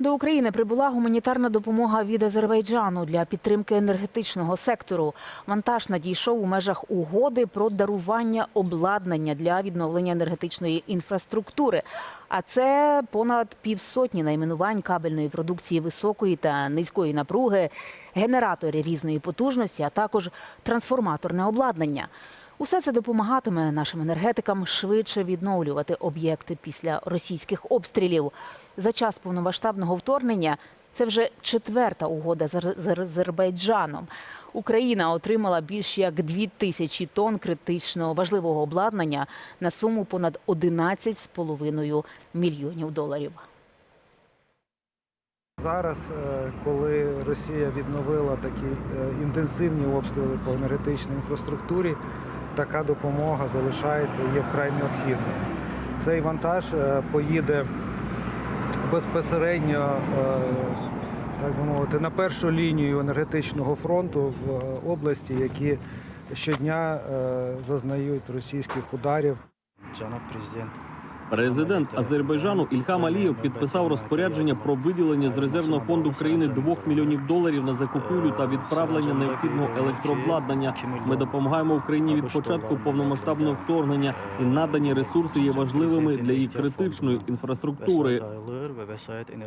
До України прибула гуманітарна допомога від Азербайджану для підтримки енергетичного сектору. Вантаж надійшов у межах угоди про дарування обладнання для відновлення енергетичної інфраструктури. А це понад півсотні найменувань кабельної продукції високої та низької напруги, генератори різної потужності, а також трансформаторне обладнання. Усе це допомагатиме нашим енергетикам швидше відновлювати об'єкти після російських обстрілів. За час повномасштабного вторгнення це вже четверта угода з Азербайджаном. Україна отримала більш як дві тисячі тонн критично важливого обладнання на суму понад 11,5 мільйонів доларів. Зараз, е, коли Росія відновила такі е, інтенсивні обстріли по енергетичній інфраструктурі, така допомога залишається і є вкрай необхідною. Цей вантаж е, поїде безпосередньо, е, так би мовити, на першу лінію енергетичного фронту в е, області, які щодня зазнають російських ударів. Джанок президент. Президент Азербайджану Ільхам Алієв підписав розпорядження про виділення з резервного фонду країни 2 мільйонів доларів на закупівлю та відправлення необхідного електрообладнання. Ми допомагаємо Україні від початку повномасштабного вторгнення, і надані ресурси є важливими для її критичної інфраструктури.